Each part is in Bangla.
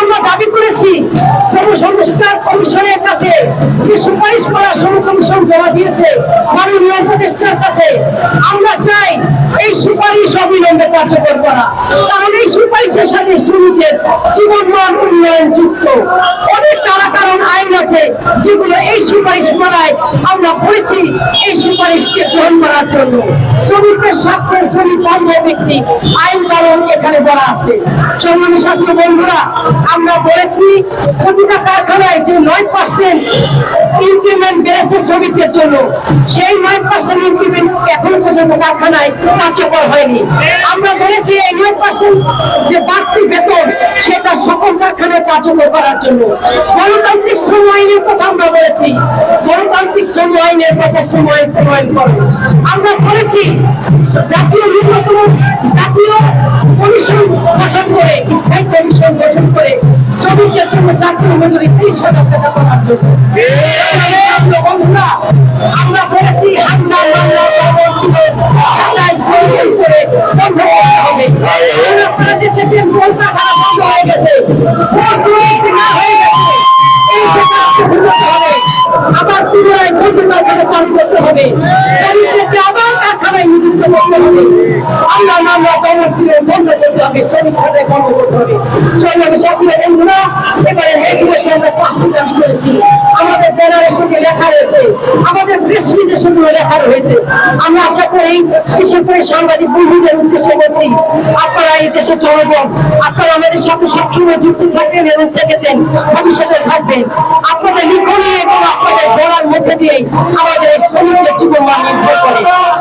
আমরা দাবি করেছি, শ্রম সংস্কার কমিশনের কাছে যে সুপারিশ করা শ্রম কমিশন জমা দিয়েছে, মাননীয় উপদেষ্টার কাছে, আমরা চাই এই সুপারিশ অবিলম্বে কার্যকর করা। কারণ এই সুপারিশের সাথে শ্রমিকের জীবনমান উন্নয়ন যুক্ত। অনেক কারা কারণ আইন আছে যেগুলো সুপারিশ করায় আমরা বলেছি এই সুপারিশকে গ্রহণ করার জন্য। শ্রমিকের স্বার্থে শ্রমিক বন্ধ ব্যক্তি আইন কারণ এখানে বলা আছে। সম্মানী সাথী বন্ধুরা, আমরা বলেছি, প্রতিটা কারখানায় যে নয় পার্সেন্ট ইনক্রিমেন্ট বেড়েছে শ্রমিকদের জন্য, সেই নয় পার্সেন্ট ইনক্রিমেন্ট এখন পর্যন্ত কারখানায় কার্যকর হয়নি। আমরা বলেছি, এই নয় পার্সেন্ট যে বাড়তি বেতন কার্যকর করার জন্য। গণতান্ত্রিক শ্রম আইনের কথা আমরা বলেছি। গণতান্ত্রিক শ্রম আইনের কথা শ্রম আইন প্রণয়ন করো। আমরা বলেছি জাতীয় ন্যূনতম জাতীয় কমিশন গঠন করে, স্থায়ী কমিশন গঠন করে শ্রমিকদের জন্য জাতীয় মজুরি ত্রিশ হাজার টাকা করার জন্য। আমরা বলেছি শ্রমিকের উপরে বন্ধ করতে হবে। আপনাদের থেকে এই হবে। আবার পুনরায় বন্ধ চালু করতে হবে। শ্রমিকদেরকে আবার করতে হবে সংগ্রামী সাথীরা বন্ধুরা এবারে এই দিবসে করেছি। আমাদের ব্যানারের সঙ্গে লেখা রয়েছে, আমাদের প্রেস রিলিজের লেখা রয়েছে। আমরা আশা করি বিশেষ সাংবাদিক বন্ধুদের উদ্দেশ্যে বলছি, আপনারা এই দেশে জনগণ, আপনারা আমাদের সাথে সবসময় যুক্ত থাকবেন এবং থেকেছেন, ভবিষ্যতে থাকবেন। আপনাদের লিখনি এবং আপনাদের বলার মধ্যে দিয়েই আমাদের শ্রমিকদের জীবন মান নির্ভর করে।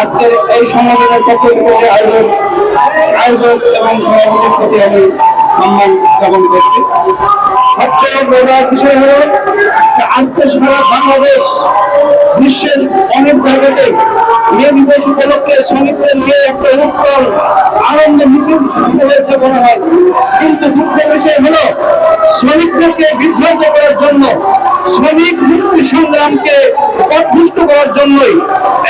আজকের এই সম্মেলনের পক্ষ থেকে আয়োজক আয়োজক এবং সভাপতির প্রতি আমি সম্মান জ্ঞাপন করছি। সবচেয়ে বড় বিষয় হল আজকে সারা বাংলাদেশ বিশ্বের অনেক জায়গাতে মে দিবস উপলক্ষে শ্রমিকদের নিয়ে একটা উত্তল আনন্দ মিছিল ছুটিত হয়েছে মনে হয়। কিন্তু দুঃখের বিষয় হলো, শ্রমিকদেরকে বিভ্রান্ত করার জন্য, শ্রমিক মুক্তি সংগ্রামকে অভ্যুষ্ট করার জন্যই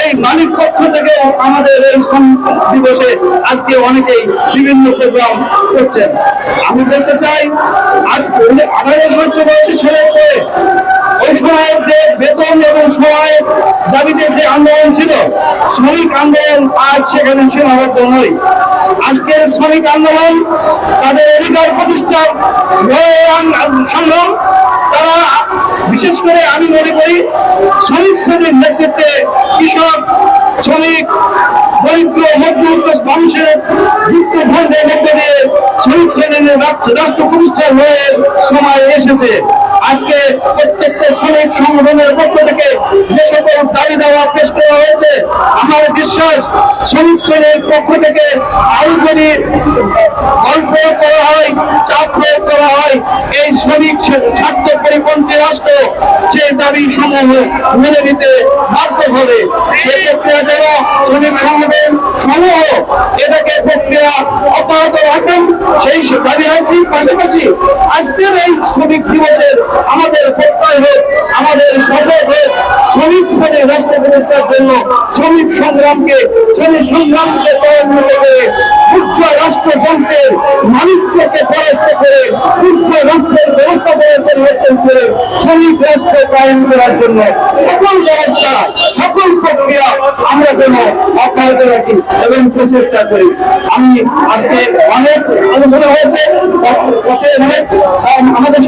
এই মালিক পক্ষ থেকে আমাদের এই শ্রম দিবসে আজকে অনেকেই বিভিন্ন প্রোগ্রাম করছেন। আমি বলতে চাই, আজকে আঠারোশো চৌরাশি সালের পরে ওই সময়ের যে বেতন এবং সহায়ক দাবিতে যে আন্দোলন ছিল, শ্রমিক আন্দোলন আজ সেখানে সীমাবদ্ধ নয় আজকের শ্রমিক আন্দোলন, তাদের অধিকার সংগ্রাম, তারা বিশেষ করে আমি মনে করি শ্রমিক শ্রেণির নেতৃত্বে কৃষক, শ্রমিক, দরিদ্র, মধ্যবিত্ত মানুষের যুক্ত ফন্ডের মধ্য দিয়ে শ্রমিক শ্রেণির রাষ্ট্র প্রতিষ্ঠার হয়ে সময় এসেছে। আজকে প্রত্যেকটা শ্রমিক সংগঠনের পক্ষ থেকে যে সকল দাবি দাওয়া পেশ করা হয়েছে, আমার বিশ্বাস শ্রমিক শ্রেণির পক্ষ থেকে আরও যদি গল্প করা হয়, চাপ প্রয়োগ করা হয়, এই শ্রমিক স্বার্থ পরিপন্থী রাষ্ট্র সেই দাবি সমূহ মেনে নিতে বাধ্য হবে। সে প্রক্রিয়া যেন শ্রমিক সংগঠন সমূহ এটাকে প্রক্রিয়া রাখেন সেই দাবি রাখছি। পাশাপাশি আজকের এই শ্রমিক দিবসের আমাদের প্রত্যয় হোক, আমাদের শপথ হোক, শ্রমিক শ্রেণির রাষ্ট্র প্রতিষ্ঠার জন্য শ্রমিক সংগ্রামকে শ্রমিক সংগ্রামকে পরান্বিত করে উজ্জ্বল রাষ্ট্রযন্ত্রের মালিককে পরাস্ত করে উজ্জ্বল রাষ্ট্রের ব্যবস্থাপনার পরিবর্তন করে শ্রমিক রাষ্ট্র কায়েম করার জন্য সকল ব্যবস্থা, সকল প্রক্রিয়া আমরা যেন অব্যাহত রাখি এবং প্রচেষ্টা করি। আমি আজকে অনেক আলোচনা হয়েছে আমাদের